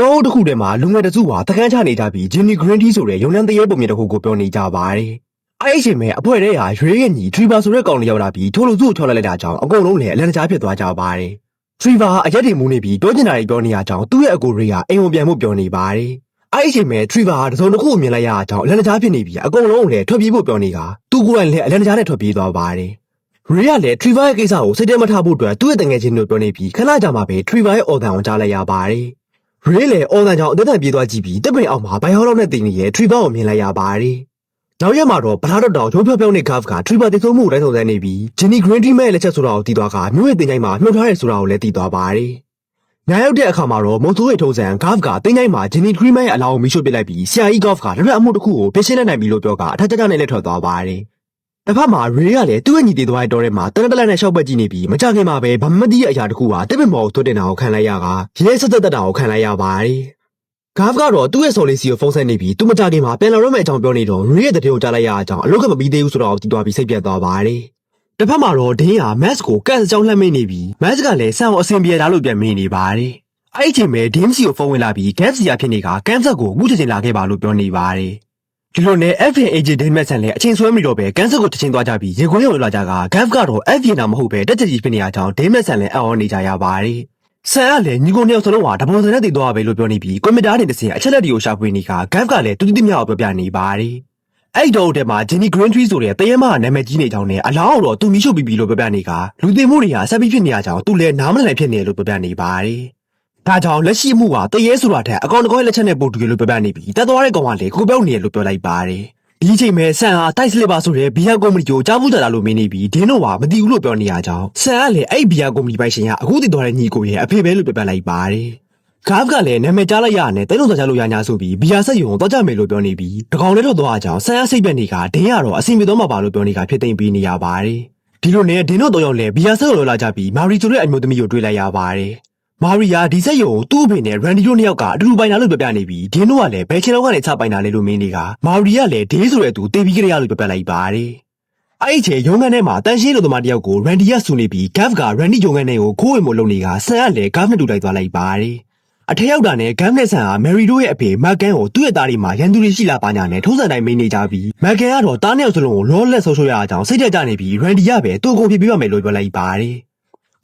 တောအုပ်တစ်ခုထဲမှာလူငယ်တစ်စုဟာတကန်းချနေကြပြီး Jimmy Green Tea ဆိုတဲ့ရုံနှန်းတရေပုံမြင်တစ်ခုကိုပြောနေကြပါတယ်။အဲ့ဒီအချိန်မှာအဖွဲထဲဟာရွေးရဲ့ညီ Trevor ဆိုတဲ့ကောင်လေးရောက်လာပြီးထိုးလို့သူ့ကိုချော်လိုက်လိုက်တာကြောင့်အကုန်လုံးလည်းအလန့်တကြားဖြစ်သွားကြပါတယ်။ Trevor ဟာအရက်တွေမူးနေပြီးပြောချင်တာတွေပြောနေရကြောင်းသူ့ရဲ့အကိုရိကအိမ်ဝင်ပြန်မှုပြောနေပါတယ်။အဲ့ဒီအချိန်မှာ Trevor ဟာတစုံတစ်ခုကိုမြင်လိုက်ရတာကြောင့်အလန့်တကြားဖြစ်နေပြီးအကုန်လုံးလည်းထွက်ပြေးဖို့ပြောနေတာသူကိုယ်တိုင်လည်းအလန့်တကြားနဲ့ထွက်ပြေးသွားပါတယ်။ရီယာလည်း Trevor ရဲ့ကိစ္စကိုစိတ်ထဲမထားဖို့အတွက်သူ့ရဲ့တငယ်ချင်းတို့ပြောနေပြီးခဏကြာမှပဲ Trevor ရဲ့အော်တန်ကိုကြားလိုက်ရပါတယ်။ ရီလည်းအော်တန်ကြောင့်အသက်တန်ပြေးသွားကြည့်ပြီးတပ်ပင်အောက်မှာဘိုင်ဟောလောက်နဲ့တင်နေတဲ့ Trevor ကိုမြင်လိုက်ရပါတယ်။နောက်ရက်မှာတော့ဗလာတော့တောင်ချုံဖြောဖြောင်းနဲ့ Gav က Trevor တိတ်ဆုံးမှုကိုလိုက်ဆောင်နေပြီး Jenny Green Tea ရဲ့လက်ချက်ဆိုတာကိုသိသွားကမြို့ရဲ့တင်ချိုင်းမှာမြှုပ်ထားရဲဆိုတာကိုလည်းသိသွားပါတယ်။ညရောက်တဲ့အခါမှာတော့မုံဆိုးရဲ့ထုံးစံ Gav ကတင်ချိုင်းမှာ Jenny Green ရဲ့အလောင်းကိုမိရှို့ပစ်လိုက်ပြီးဆရာကြီး Gav ကလက်ရအမှုတစ်ခုကိုပြင်ရှင်းလက်နိုင်ပြီလို့ပြောကအထက်ကျကျနဲ့လက်ထွက်သွားပါတယ်။ တစ်ဖက်မှာရေကလည်းသူ့ရဲ့ညီတေသွားတဲ့တော်ထဲမှာတနက်တလက်နဲ့ရှောက်ပတ်ကြည့်နေပြီးမကြခင်မှာပဲဗမမတိရဲ့အရာတစ်ခုဟာတစ်ပင်ပေါ်ကိုသွတ်တင်တာကိုခံလိုက်ရကရဲဆက်သက်သက်တာကိုခံလိုက်ရပါတယ်။ဂါဖကတော့သူ့ရဲ့ဆော်လေးစီကိုဖုန်းဆက်နေပြီးသူမကြခင်မှာပြန်လာတော့မယ့်အကြောင်းပြောနေတော့ရေရဲ့တတိကိုကြားလိုက်ရတဲ့အကြောင်းအလုတ်ကမပြီးသေးဘူးဆိုတော့တီးသွားပြီးစိတ်ပြတ်သွားပါတယ်။တစ်ဖက်မှာတော့ဒင်းဟာမတ်စ်ကိုကတ်အကြောင်းလှမ်းမိနေပြီးမတ်စ်ကလည်းဆန်ကိုအဆင်ပြေတာလို့ပြန်မိနေပါတယ်။အဲ့ဒီအချိန်မှာဒင်းစီကိုဖုန်းဝင်လာပြီးဂက်စီယာဖြစ်နေကကမ်ဆက်ကိုအခုချိန်ချင်းလာခဲ့ပါလို့ပြောနေပါတယ်။ ဒီလိုနဲ့ FA agent ဒိမက်ဆန်လည်းအချိန်ဆွဲမိတော့ပဲကန်ဆတ်ကိုတချင်းသွားကြပြီးရေခွင်းရုံလာကြက Gav ကတော့ FA နာမဟုတ်ပဲတက်ကြကြီးဖြစ်နေရကြောင်းဒိမက်ဆန်လည်းအော်နေကြရပါတယ်။ဆန်ကလည်းညီကိုနှစ်ယောက်စလုံးဟာတပုံစံနဲ့တည်သွားပဲလို့ပြောနေပြီးကွန်ပျူတာနဲ့တစ်စင်အချက်လက်တွေကိုရှာဖွေနေက Gav ကလည်းတူတူတိမြောက်ပြောပြနေပါတယ်။အဲ့တော့တဲ့မှာ Jenny Green Tree ဆိုတဲ့တရေမနာမည်ကြီးနေကြောင်းနဲ့အလောင်းတော့သူမိရှုပ်ပြီးပြီလို့ပြောပြနေကလူသိမှုတွေဟာဆက်ပြီးဖြစ်နေရကြောင်းသူလည်းနားမလည်ဖြစ်နေလို့ပြောပြနေပါတယ်။ ဒါကြောင့်လက်ရှိမှုဟာတရေဆိုတာထက်အကောင်တကောရဲ့လက်ချက်နဲ့ပို့တူရလို့ပြောပြနေပြီးတက်သွားတဲ့ကောင်ကလည်းကိုပြောက်နေရလို့ပြောလိုက်ပါတယ်။ဒီအချိန်မှာဆန်ဟာတိုက်စလစ်ပါဆိုတဲ့ဘီယာကုမ္ပဏီကိုကြားဘူးတာလို့မင်းနေပြီးဒင်းတို့ဟာမသိဘူးလို့ပြောနေရကြောင်းဆန်ကလည်းအဲ့ဘီယာကုမ္ပဏီပိုင်ရှင်ကအခုတည်သွားတဲ့ညီကိုရဲ့အဖေပဲလို့ပြောပြလိုက်ပါတယ်။ဂါဖကလည်းနာမည်ကြားလိုက်ရတဲ့တဲလုံးစားချလို့ရညာဆိုပြီးဘီယာဆက်ယုံကိုတော့ကြမယ်လို့ပြောနေပြီးတကောင်လည်းတော့သွားကြောင်းဆန်ကစိတ်ပြက်နေကဒင်းရတော့အစီအမီတော့မှာပါလို့ပြောနေကဖြစ်သိမ့်ပေးနေရပါတယ်။ဒီလိုနဲ့ဒင်းတို့တော့ရောက်လဲဘီယာဆက်ယုံလာကြပြီးမာရီဆိုတဲ့အမျိုးသမီးကိုတွေ့လိုက်ရပါတယ်။ မာရီယာဒီဆက်ယုံကိုသူ့အဖေနဲ့ရန်ဒီတို့နှစ်ယောက်ကအတူတူပိုင်တာလို့ပြောပြနေပြီးဒင်းတို့ကလည်းဘယ်ချင်းလောက်ကနေစပိုင်တာလဲလို့မင်းတွေကမာရီယာလည်းဒေးဆိုတဲ့သူတေးပြီးကြရလို့ပြောပြလိုက်ပါတယ်။အဲ့ဒီချိန်ရုံးခန်းထဲမှာတန်ရှင်းလူသမားတယောက်ကိုရန်ဒီယာဆူနေပြီးဂက်ဖ်ကရန်ဒီရုံးခန်းထဲကိုခိုးဝင်မလို့နေကဆန်ကလည်းဂက်ဖ်နဲ့တူလိုက်သွားလိုက်ပါတယ်။အထက်ရောက်တာနဲ့ဂမ်နဲ့ဆန်ဟာမယ်ရီတို့ရဲ့အဖေမက်ကန်ကိုသူ့ရဲ့သားတွေမှာရန်သူတွေရှိလာပါညာနဲ့ထုံးစံတိုင်းမင်းနေကြပြီးမက်ကန်ကတော့တားနှစ်ယောက်စလုံးကိုလောလက်ဆိုးဆိုးရအောင်စိတ်တက်ကြနေပြီးရန်ဒီကပဲသူ့ကိုဖြစ်ပြရမယ်လို့ပြောလိုက်ပါတယ်။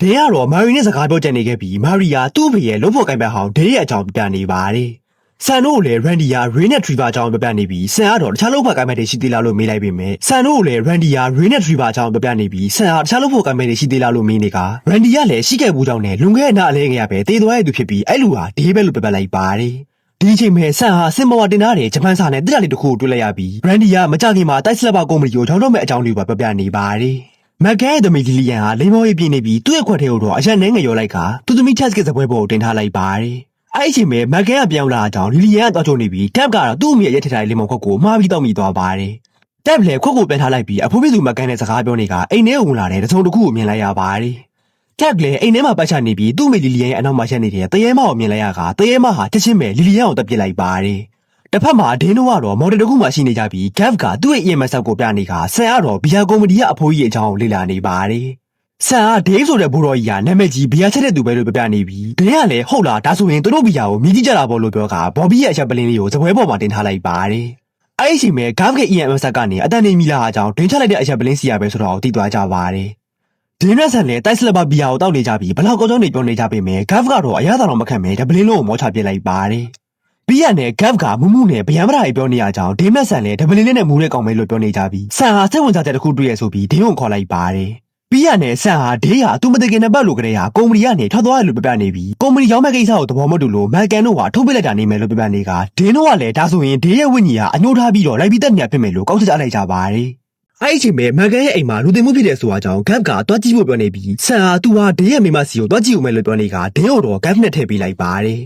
ဒင်းကတော့မာရီနဲ့စကားပြောကြနေခဲ့ပြီးမာရီယာသူ့အဖေရဲ့လုံးဖို့ကိုင်ပတ်ဟောင်းဒင်းရဲ့အကြောင်းပြနေပါတယ်။ဆန်တို့ကိုလည်းရန်ဒီယာရေနဲ့ထရီဘာအကြောင်းပြပြနေပြီးဆန်ကတော့တခြားလုံးဖို့ကိုင်ပတ်တွေရှိသေးလားလို့မေးလိုက်ပေမဲ့ဆန်တို့ကိုလည်းရန်ဒီယာရေနဲ့ထရီဘာအကြောင်းပြပြနေပြီးဆန်ဟာတခြားလုံးဖို့ကိုင်ပတ်တွေရှိသေးလားလို့မေးနေကရန်ဒီယာလည်းရှိခဲ့ဘူးကြောင်းနဲ့လွန်ခဲ့တဲ့နာအလဲငယ်ရပဲတေးသွားရသူဖြစ်ပြီးအဲ့လူဟာဒေးပဲလို့ပြပြလိုက်ပါတယ်။ဒီအချိန်မှာဆန်ဟာစင်မော်ဝါတင်ထားတဲ့ဂျပန်စာနဲ့တက်တာလေးတစ်ခုကိုတွေ့လိုက်ရပြီးဘရန်ဒီယာမကြခင်မှာတိုက်စလက်ပါကုမ္ပဏီကိုရောင်းတော့မဲ့အကြောင်းတွေကိုပါပြောပြနေပါတယ်။ မက်ကန်ရဲ့သမီးလီလီယန်ဟာလိမ္မောရေးပြင်းနေပြီးသူ့ရဲ့ခွက်ထဲကိုတော့အရက်နှဲငယ်ရောလိုက်ကသူ့သမီးချက်ကစ်စပွဲပေါ်ကိုတင်ထားလိုက်ပါတယ်။အဲ့ဒီအချိန်မှာမက်ကန်ကပြောင်းလာတဲ့အကြောင်းလီလီယန်ကတော့ချုံနေပြီးတက်ကတော့သူ့အမိရဲ့ရက်ထထားတဲ့လိမ္မောခွက်ကိုမှားပြီးတော့မိသွားပါတယ်။တက်လည်းခွက်ကိုပြန်ထားလိုက်ပြီးအဖိုးပြသူမက်ကန်နဲ့စကားပြောနေကအိမ်ထဲကိုဝင်လာတဲ့တစုံတစ်ခုကိုမြင်လိုက်ရပါတယ်။တက်လည်းအိမ်ထဲမှာပတ်ချနေပြီးသူ့မိလီလီယန်ရဲ့အနောက်မှာရှက်နေတဲ့တရေမကိုမြင်လိုက်ရကတရေမဟာချက်ချင်းပဲလီလီယန်ကိုတပ်ပစ်လိုက်ပါတယ်။ တစ်ဖက်မှာဒင်းတို့ကတော့မော်ဒယ်တစ်ခုမှရှိနေကြပြီး Gav ကသူ့ရဲ့ EMS ကိုပြနေကဆန်ကတော့ဘီယာကုမ္ပဏီရဲ့အဖိုးကြီးရဲ့အကြောင်းကိုလေ့လာနေပါတယ်။ဆန်ကဒေးဆိုတဲ့ဘူတော်ကြီးကနာမည်ကြီးဘီယာချက်တဲ့သူပဲလို့ပြပြနေပြီးဒင်းကလည်းဟုတ်လားဒါဆိုရင်သူတို့ဘီယာကိုမြည်ကြည့်ကြတာပေါ့လို့ပြောကဘော်ဘီရဲ့အချက်ပလင်းလေးကိုစပွဲပေါ်မှာတင်ထားလိုက်ပါတယ်။အဲ့ဒီအချိန်မှာ Gav ရဲ့ EMS ကနေအတန်နေမီလာအကြောင်းဒင်းချလိုက်တဲ့အချက်ပလင်းစီရပဲဆိုတော့သိသွားကြပါတယ်။ဒီရက်ဆန်လည်းတိုက်စလဘဘီယာကိုတောက်နေကြပြီးဘလောက်ကောင်းကြောင်းတွေပြောနေကြပေမဲ့ဂက်ဖကတော့အရသာတော်မခံပဲဒပလင်းလုံးကိုမောချပြစ်လိုက်ပါတယ်။ ဘီယာနဲ့ဂက်ဖကမူးမူးနဲ့ဗျံမရာကြီးပြောနေရကြောင်းဒီမက်ဆန်လည်းဒပလင်းလေးနဲ့မူးတဲ့ကောင်ပဲလို့ပြောနေကြပြီးဆန်ဟာစိတ်ဝင်စားတဲ့တစ်ခုတွေ့ရဆိုပြီးဒင်းကိုခေါ်လိုက်ပါတယ်။ဘီယာနဲ့ဆန်ဟာဒေးဟာသူမတကယ်နဲ့ပတ်လို့ကလေးဟာကုမ္ပဏီကနေထွက်သွားတယ်လို့ပြပြနေပြီးကုမ္ပဏီရောင်းမဲ့ကိစ္စကိုသဘောမတူလို့မက်ကန်တို့ဟာထုတ်ပစ်လိုက်တာနေမယ်လို့ပြပြနေကဒင်းတို့ကလည်းဒါဆိုရင်ဒေးရဲ့ဝိညာဉ်ဟာအညှိုးထားပြီးတော့လိုက်ပြီးတက်နေရဖြစ်မယ်လို့ကောက်ချက်ချလိုက်ကြပါတယ်။အဲ့ဒီအချိန်မှာမန်ကန်ရဲ့အိမ်မှာလူသိမှုဖြစ်တဲ့ဆိုအကြောင်းဂက်ဖကတွားကြည့်ဖို့ပြောနေပြီးဆန်ဟာသူဟာဒင်းရဲ့မိမစီကိုတွားကြည့်ဦးမယ်လို့ပြောနေကဒင်းကိုတော့ဂက်ဖနဲ့ထည့်ပေးလိုက်ပါတယ်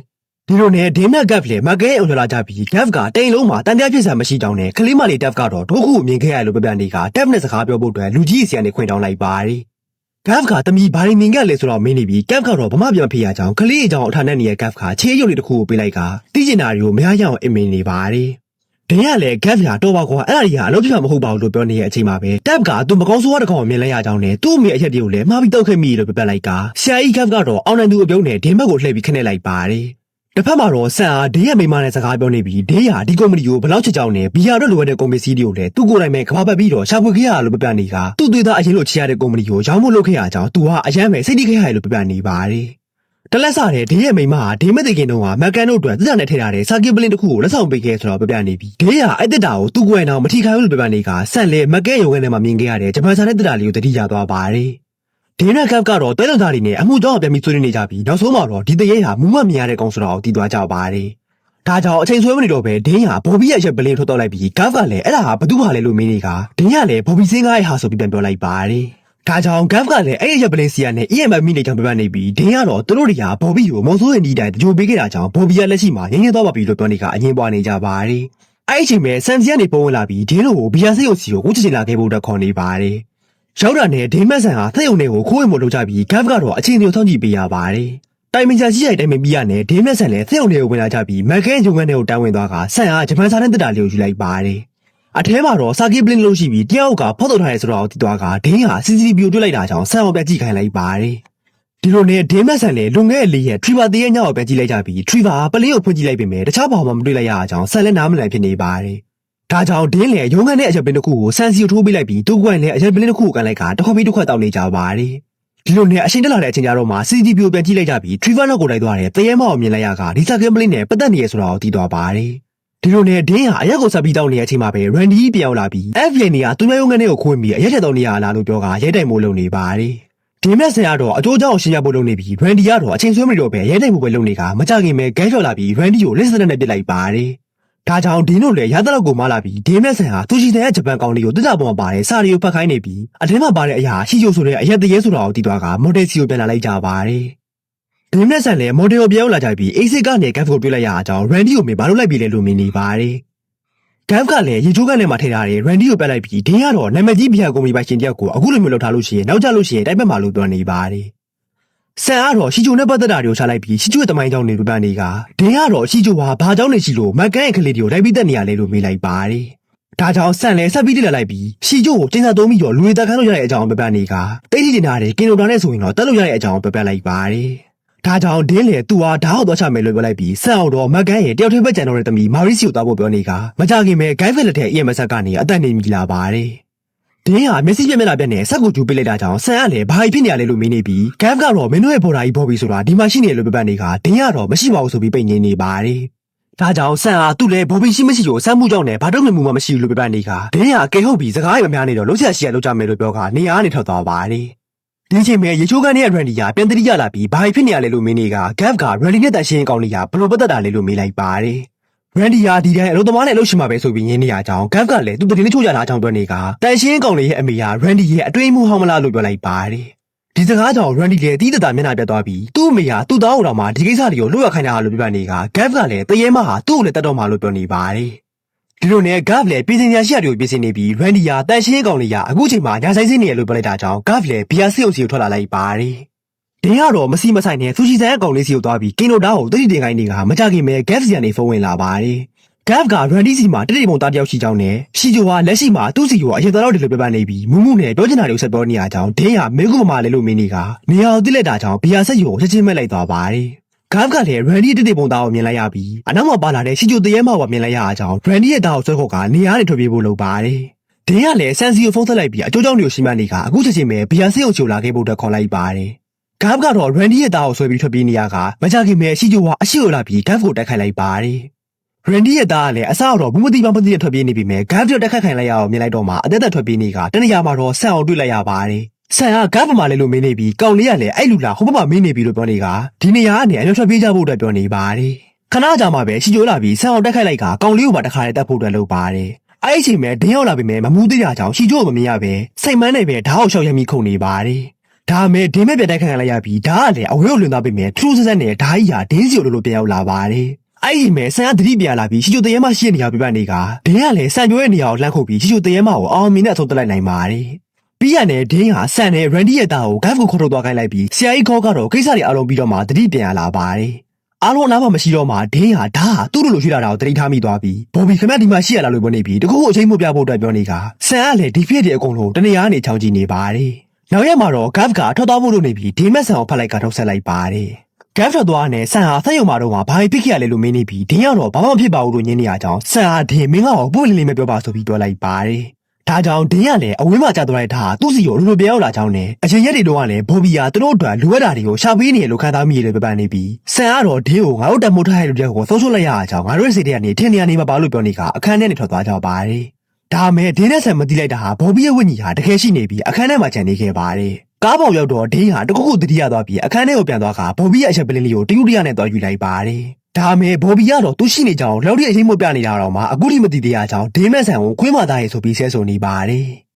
ဒီလိုနဲ့ဒင်းနဲ့ဂက်ဖလည်းမန်ကန်ရဲ့အုံလာကြပြီးဂက်ဖကတိန်လုံးမှာတန်တရားဖြစ်စံမရှိကြောင်းနဲ့ကလေးမလေးတက်ဖကတော့ဒုက္ခကိုမြင်ခဲ့ရလို့ပြပြနေကတက်ဖနဲ့စကားပြောဖို့အတွက်လူကြီးစီကနေခွင့်တောင်းလိုက်ပါတယ်ဂက်ဖကတမီဘာရင်မြင်ခဲ့လဲဆိုတော့မင်းနေပြီးဂက်ဖကတော့ဗမာပြန်ဖေးရကြောင်းကလေးအကြောင်းအထာနဲ့နေတဲ့ဂက်ဖကချေးရုပ်လေးတစ်ခုကိုပေးလိုက်ကတီးကျင်တာတွေကိုမရရအောင်အင်မင်နေပါတယ်ဒင်းကလည်းဂက်ဖလာတော့ပါကွာအဲ့ဒါကြီးကအလုပ်ဖြစ်မှာမဟုတ်ပါဘူးလို့ပြောနေတဲ့အချိန်မှာပဲတပ်ကသူမကောင်းဆိုးရတဲ့ကောင်ကိုမြင်လိုက်ရကြောင်းနဲ့သူ့အမေအရက်တွေကိုလည်းမှားပြီးတောက်ခဲ့မိလို့ပြပြလိုက်ကဆရာကြီးဂက်ဖကတော့အောင်နိုင်သူအပြုံးနဲ့ဒင်းဘက်ကိုလှည့်ပြီးခနဲ့လိုက်ပါတယ် တတစ်ဖက်မှာတော့ဆန်အားဒေးရမိန်းမနဲ့စကားပြောနေပြီးဒေးရဒီကုမ္ပဏီကိုဘယ်လောက်ချစ်ကြောင်နဲ့ဘီယာတို့လိုအပ်တဲ့ကုန်ပစ္စည်းတွေကိုလည်းသူ့ကိုယ်တိုင်ပဲကဘာပတ်ပြီးတော့ရှာဖွေခဲ့ရလို့ပြပြနေကသူ့သွေးသားအရင်လိုချစ်ရတဲ့ကုမ္ပဏီကိုရောင်းဖို့လုပ်ခဲ့ရကြောင်းသူကအရန်ပဲစိတ်တိခဲ့ရတယ်လို့ပြပြနေပါတယ်တလက်စားတဲ့ဒေးရမိန်းမဟာဒေးမသိခင်တုန်းကမက်ကန်တို့အတွက်သက်သာနဲ့ထည့်ထားတဲ့စာကီပလင်းတစ်ခုကိုလက်ဆောင်ပေးခဲ့ဆိုတော့ပြပြနေပြီးဒေးရအဲ့တက်တာကိုသူ့ကိုယ်တိုင်တော့မထီခိုင်းဘူးလို့ပြပြနေကဆန်လေမက်ကဲရုံကနေမှမြင်ခဲ့ရတဲ့ဂျပန်စာနဲ့တက်တာလေးကိုတတိယသွားပါတယ် ဒေးနကပ်ကတော့တဲလုံသားတွေနဲ့အမှုကြောင့်ပြန်ပြီးဆွေးနွေးနေကြပြီးနောက်ဆုံးမှာတော့ဒီတရေဟာမူမမြင်ရတဲ့ကောင်ဆိုတာကိုတည်သွားကြပါတယ်။ဒါကြောင့်အချိန်ဆွဲမနေတော့ပဲဒင်းဟာဘော်ဘီရဲ့ရက်ပလင်းထုတ်တော့လိုက်ပြီးဂတ်ကလည်းအဲ့ဒါဟာဘသူ့ဟာလဲလို့မင်းနေကဒင်းကလည်းဘော်ဘီစင်းကားရဲ့ဟာဆိုပြီးပြန်ပြောလိုက်ပါတယ်။ဒါကြောင့်ဂတ်ကလည်းအဲ့ဒီရက်ပလင်းစီယာနဲ့ EMM မိနေကြောင်ပြပြနေပြီးဒင်းကတော့သူတို့တွေကဘော်ဘီကိုမော်ဆိုးရဲ့နီးတိုင်းတကြိုပေးခဲ့တာကြောင့်ဘော်ဘီရဲ့လက်ရှိမှာရင်းရင်းသွားပါပြီလို့ပြောနေကအငင်းပွားနေကြပါတယ်။အဲ့ဒီအချိန်မှာဆန်စီကနေပုံဝင်လာပြီးဒင်းတို့ကိုဘီယာစိတ်ကိုစီကိုကိုချစ်ချင်လာခဲ့ဖို့အတွက်ခေါ်နေပါတယ်။ ရောက်တာနဲ့ဒိမက်ဆန်ဟာသက်ယုံတွေကိုခိုးဝင်မလို့ကြပြီးဂတ်ကတော့အချင်းတွေကိုစောင့်ကြည့်ပေးရပါတယ်။တိုင်မင်ချာရှိတဲ့တိုင်မင်ပြီးရနဲ့ဒိမက်ဆန်လည်းသက်ယုံတွေကိုဝင်လာကြပြီးမက်ခဲဂျုံကန်တွေကိုတိုင်ဝင်သွားကဆန်ဟာဂျပန်စာနဲ့တက်တာလေးကိုယူလိုက်ပါတယ်။အထဲမှာတော့စာကီပလင်းလို့ရှိပြီးတယောက်ကဖောက်တော့ထားရဲဆိုတော့တီးသွားကဒင်းဟာ CCTV ကိုတွေ့လိုက်တာကြောင့်ဆန်အောင်ပြကြည့်ခိုင်းလိုက်ပါတယ်။ဒီလိုနဲ့ဒိမက်ဆန်လည်းလွန်ခဲ့တဲ့လေးရက်ထရီဘာတေးရဲ့ညောက်ကိုပြန်ကြည့်လိုက်ကြပြီးထရီဘာပလင်းကိုဖွင့်ကြည့်လိုက်ပေမဲ့တခြားဘာမှမတွေ့လိုက်ရအောင်ဆန်လည်းနားမလည်ဖြစ်နေပါတယ်။ ဒါကြောင့်ဒင်းလေရုံးခန်းနဲ့အရက်ပလင်းတစ်ခုကိုဆန်စီကိုထိုးပေးလိုက်ပြီးသူ့ကွိုင်လည်းအရက်ပလင်းတစ်ခုကိုကန်လိုက်ကတစ်ခွက်ပြီးတစ်ခွက်တောက်နေကြပါတယ်။ဒီလိုနဲ့အချိန်တက်လာတဲ့အချိန်ကြတော့မှ CCTV ကိုပြန်ကြည့်လိုက်ကြပြီး Trevor နောက်ကိုလိုက်သွားတယ်တရေမောက်ကိုမြင်လိုက်ရကဒီစကင်ပလင်းနဲ့ပတ်သက်နေရဆိုတာကိုသိသွားပါတယ်။ဒီလိုနဲ့ဒင်းဟာအရက်ကိုဆက်ပြီးတောက်နေတဲ့အချိန်မှာပဲ Randy ပြန်ရောက်လာပြီး FBI နေကသူများရုံးခန်းထဲကိုခိုးပြီးအရက်ထက်တောက်နေရလားလို့ပြောကရဲတိုင်မို့လုပ်နေပါတယ်။ဒီမက်ဆန်ကတော့အကျိုးအကြောင်းကိုရှင်းပြဖို့လုပ်နေပြီး Randy ကတော့အချိန်ဆွဲမနေတော့ပဲရဲတိုင်မို့ပဲလုပ်နေကမကြခင်ပဲဂဲကျော်လာပြီး Randy ကိုလက်စနဲ့နဲ့ပစ်လိုက်ပါတယ်။ ဒါကြောင့်ဒင်းတို့လည်းရသလောက်ကိုမလာပြီးဒေးမက်ဆန်ဟာသူရှိတဲ့ဂျပန်ကောင်လေးကိုတက်ကြပေါ်မှာပါတယ်စာရီကိုဖတ်ခိုင်းနေပြီးအထင်းမှာပါတဲ့အရာရှိချိုဆိုတဲ့အရက်တရေဆိုတာကိုတီးသွားကမော်ဒယ်စီကိုပြန်လာလိုက်ကြပါတယ်ဒေးမက်ဆန်လည်းမော်ဒယ်ကိုပြောင်းလာကြပြီးအိတ်စစ်ကနေဂတ်ကိုတွေ့လိုက်ရအောင်ကြောင့်ရန်ဒီကိုမေးဘာလို့လိုက်ပြီလဲလို့မြင်နေပါတယ်ဂတ်ကလည်းရေချိုးကန်ထဲမှာထည့်ထားတယ်ရန်ဒီကိုပတ်လိုက်ပြီးဒင်းကတော့နာမည်ကြီးဘီယာကုမ္ပဏီပိုင်ရှင်တယောက်ကိုအခုလိုမျိုးလုပ်ထားလို့ရှိရင်နောက်ကျလို့ရှိရင်တိုက်ပတ်မှာလို့ပြောနေပါတယ် ဆန်ကတော့ရှီချိုနဲ့ပတ်သက်တာတွေကိုချလိုက်ပြီးရှီချိုရဲ့တမိုင်းကြောင်းတွေပြပနေကဒင်းကတော့ရှီချိုဟာဘာကြောင်းနေရှိလို့မက်ကန်ရဲ့ကလေးတွေကိုလိုက်ပြီးတက်နေရလဲလို့မေးလိုက်ပါတယ်။ဒါကြောင့်ဆန်လည်းဆက်ပြီးတက်လာလိုက်ပြီးရှီချိုကိုတင်စားသုံးပြီးတော့လူတွေတက်ခန်းလို့ရတဲ့အကြောင်းပြပနေကတိတ်ရှိနေတာတွေကင်လိုတာနဲ့ဆိုရင်တော့တက်လို့ရတဲ့အကြောင်းပြပလိုက်ပါတယ်။ဒါကြောင့်ဒင်းလေသူဟာဓာတ်အောင်သွားချမယ်လို့ပြောလိုက်ပြီးဆန်အောင်တော့မက်ကန်ရဲ့တယောက်ထည့်ပဲကြံတော့တဲ့တမီမာရီစီကိုတောက်ဖို့ပြောနေကမကြခင်ပဲဂိုင်းဖက်လက်ထက် EMS ကနေအသက်နေမိလာပါတယ်။ ဒင်းဟာမျက်စိပြက်မျက်နှာပြက်နဲ့ဆက်ကိုကျူပေးလိုက်တာကြောင့်ဆန်ကလည်းဘာဖြစ်နေရလဲလို့မင်းနေပြီးဂမ်ကတော့မင်းတို့ရဲ့ဘော်ဒါကြီးဘော်ဘီဆိုတာဒီမှာရှိနေတယ်လို့ပြပနေကဒင်းကတော့မရှိပါဘူးဆိုပြီးပိတ်ငင်းနေပါတယ်။ဒါကြောင့်ဆန်ဟာသူ့လည်းဘော်ဘီရှိမရှိကိုစမ်းမှုကြောင့်နဲ့ဘာတော့မှမှမရှိဘူးလို့ပြပနေကဒင်းဟာကေဟုတ်ပြီးစကားရမများနေတော့လုံးချက်ရှိရလုံးကြမယ်လို့ပြောကနေရာကနေထွက်သွားပါတယ်။ဒီချိန်မှာရေချိုးကန်ရဲ့ရန်ဒီယာပြန်တတိရလာပြီးဘာဖြစ်နေရလဲလို့မင်းနေကဂမ်ကရန်ဒီနဲ့တန်ရှင်းကောင်းလေးကဘလို့ပတ်သက်တာလဲလို့မေးလိုက်ပါတယ်။ ရန်ဒီယာဒီတိုင်းအလုပ်သမားနဲ့အလုပ်ရှင်မှာပဲဆိုပြီးရင်းနေရကြောင်းဂတ်ကလည်းသူတတိလေးချိုးကြတာအကြောင်းပြောနေကတန်ရှင်းကောင်လေးရဲ့အမေကရန်ဒီရဲ့အတွင်းမှုဟောင်းမလားလို့ပြောလိုက်ပါတယ်ဒီစကားကြောင့်ရန်ဒီလည်းတီးတတာမျက်နှာပြတ်သွားပြီးသူ့အမေကသူ့သားကိုတော့မှဒီကိစ္စတွေကိုလွတ်ရခိုင်းတာလို့ပြောနေကဂတ်ကလည်းတရေမဟာသူ့ကိုလည်းတတ်တော့မှလို့ပြောနေပါတယ်ဒီလိုနဲ့ဂတ်လည်းပြည်စင်ညာရှိရတွေကိုပြည်စင်နေပြီးရန်ဒီယာတန်ရှင်းကောင်လေးကအခုချိန်မှာညာဆိုင်စင်းနေရလို့ပြောလိုက်တာကြောင့်ဂတ်လည်းဘီယာစီအုပ်စီကိုထွက်လာလိုက်ပါတယ် ဒင်းကတော့မစီမဆိုင်နဲ့ဆူရှီဆန်အကောင်လေးစီကိုသွားပြီးကင်နိုတာကိုတတိတင်ခိုင်းနေကမကြခင်ပဲဂက်စီကနေဖုန်းဝင်လာပါတယ်။ဂက်ကရန်ဒီစီမှာတတိပုံသားတယောက်ရှိကြောင်းနဲ့ရှီဂျိုဟာလက်ရှိမှာသူ့စီကိုအရင်တော်တွေလိုပြပနေပြီးမူးမှုနဲ့ပြောချင်တာတွေကိုဆက်ပြောနေရကြောင်းဒင်းဟာမင်းကမလေးလို့မင်းနေကနေရာကိုတိလက်တာကြောင့်ဘီယာဆက်ယူကိုချက်ချင်းမဲ့လိုက်သွားပါတယ်။ဂတ်ကလည်းရန်ဒီတတိပုံသားကိုမြင်လိုက်ရပြီးအနောက်မှာပါလာတဲ့ရှီဂျိုတရေမောက်ကိုမြင်လိုက်ရအောင်ကြောင်းရန်ဒီရဲ့သားကိုဆွဲခေါ်ကနေရာကနေထွက်ပြေးဖို့လုပ်ပါတယ်။ဒင်းကလည်းဆန်စီကိုဖုန်းဆက်လိုက်ပြီးအကျိုးကြောင့်တွေကိုရှင်းပြနေကအခုချက်ချင်းပဲဘီယာဆက်ကိုချိုလာခဲ့ဖို့အတွက်ခေါ်လိုက်ပါတယ်။ ဂတ်ကတော့ Randy ရဲ့သားကိုဆွဲပြီးထွက်ပြေးနေရကမကြခင်မဲ့ရှိချိုဟာအရှိကိုလာပြီးဂတ်ကိုတက်ခိုက်လိုက်ပါတယ်။ Randy ရဲ့သားကလည်းအစတော့ဘူးမတိပါမတိနဲ့ထွက်ပြေးနေပြီမဲ့ဂတ်တော့တက်ခိုက်ခိုင်လိုက်ရအောင်မြင်လိုက်တော့မှအသက်သက်ထွက်ပြေးနေကတနေရာမှာတော့ဆန်အောင်တွေ့လိုက်ရပါတယ်။ဆန်ကဂတ်ပမာလေးလို့မင်းနေပြီးကောင်လေးကလည်းအဲ့လူလာဟိုဘက်မှာမင်းနေပြီလို့ပြောနေကဒီနေရာကနေအမျိုးထွက်ပြေးကြဖို့အတွက်ပြောနေပါတယ်။ခဏကြာမှပဲရှိချိုလာပြီးဆန်အောင်တက်ခိုက်လိုက်ကကောင်လေးကိုပါတခါလေးတက်ဖို့အတွက်လုပ်ပါတယ်။အဲ့ဒီအချိန်မှာဒင်းရောက်လာပြီမဲ့မမူးသေးတာကြောင့်ရှိချိုကိုမမြင်ရပဲစိတ်မန်းနေပဲဓာတ်အောင်ရှောက်ရမိခုန်နေပါတယ်။ ဒါမဲ့ဒင်းမဲ့ပြတိုက်ခံရလိုက်ရပြီးဒါကလည်းအဝေးကိုလွန်သွားပြီမဲ့ထူးဆန်းဆန်းနဲ့ဓာကြီးဟာဒင်းစီကိုလိုလိုပြန်ရောက်လာပါတယ်။အဲ့ဒီမဲ့ဆန်ကတတိပြန်လာပြီးရှီချိုတရေမရှိတဲ့နေရာပြပနေကဒင်းကလည်းဆန်ပြိုးရဲ့နေရာကိုလှမ်းခုတ်ပြီးရှီချိုတရေမကိုအောင်မီနဲ့အဆုံးတက်လိုက်နိုင်ပါတယ်။ပြီးရတဲ့ဒင်းဟာဆန်နဲ့ရန်ဒီရဲ့သားကိုဂတ်ကိုခေါ်ထုတ်သွားခိုင်းလိုက်ပြီးဆရာကြီးခေါကတော့ကိစ္စတွေအလုံးပြီးတော့မှတတိပြန်ရလာပါတယ်။အားလုံးအနားမှာမရှိတော့မှဒင်းဟာဒါဟာသူ့လိုလိုရှိလာတာကိုတတိထားမိသွားပြီးဘော်ဘီခင်ဗျဒီမှာရှိရလားလို့ပြောနေပြီးတကူကိုအချိန်မပြဖို့အတွက်ပြောနေကဆန်ကလည်းဒီဖြစ်တဲ့အကုန်လုံးတနေရာကနေချောင်းကြည့်နေပါတယ်။ နောက်ရက်မှာတော့ Gav ကထွက်သွားဖို့လုပ်နေပြီးဒီမက်ဆန်ကိုဖတ်လိုက်ကထုတ်ဆက်လိုက်ပါတယ်။ဂတ်ထွက်သွားနဲ့ဆန်ဟာဆက်ရုံမှာတော့ဘာဖြစ်ခဲ့ရလဲလို့မင်းနေပြီးဒင်းကတော့ဘာမှမဖြစ်ပါဘူးလို့ညင်းနေရကြောင်းဆန်ဟာဒင်းမင်းကတော့ပို့လင်းလေးမပြောပါဆိုပြီးပြောလိုက်ပါတယ်ဒါကြောင့်ဒင်းကလည်းအဝင်းမှာကြာသွားတဲ့ထားသူ့စီကိုလူလိုပြောင်းလာကြောင်းနဲ့အရင်ရက်တွေတော့ကလည်းဘော်ဘီယာသူတို့အတွက်လိုအပ်တာတွေကိုရှာပေးနေရလို့ခံစားမိရလို့ပြပနေပြီးဆန်ကတော့ဒင်းကိုငါတို့တက်မိုးထားရတဲ့လူတွေကိုသုံးဆွလိုက်ရအောင်ငါတို့ရဲ့စိတ်ထဲကနေထင်နေရနေမှာပါလို့ပြောနေကအခန်းထဲနေထွက်သွားကြပါတယ် ဒါမဲ့ဒင်းနဲ့ဆန်မတိလိုက်တာဟာဘော်ဘီရဲ့ဝိညာဉ်ဟာတကယ်ရှိနေပြီးအခန်းထဲမှာကျန်နေခဲ့ပါတယ်ကားပေါင်ရောက်တော့ဒင်းဟာတခုခုတတိယသွားပြီးအခန်းထဲကိုပြန်သွားကဘော်ဘီရဲ့အချက်ပလင်းလေးကိုတယူတရနဲ့သွားယူလိုက်ပါတယ်ဒါမဲ့ဘော်ဘီကတော့သူရှိနေကြအောင်လောက်တဲ့အရင်မပြနေတာတော့မှအခုထိမသိသေးရကြောင်းဒင်းမဲ့ဆန်ကိုခွေးမသားရေဆိုပြီးဆဲဆိုနေပါတယ်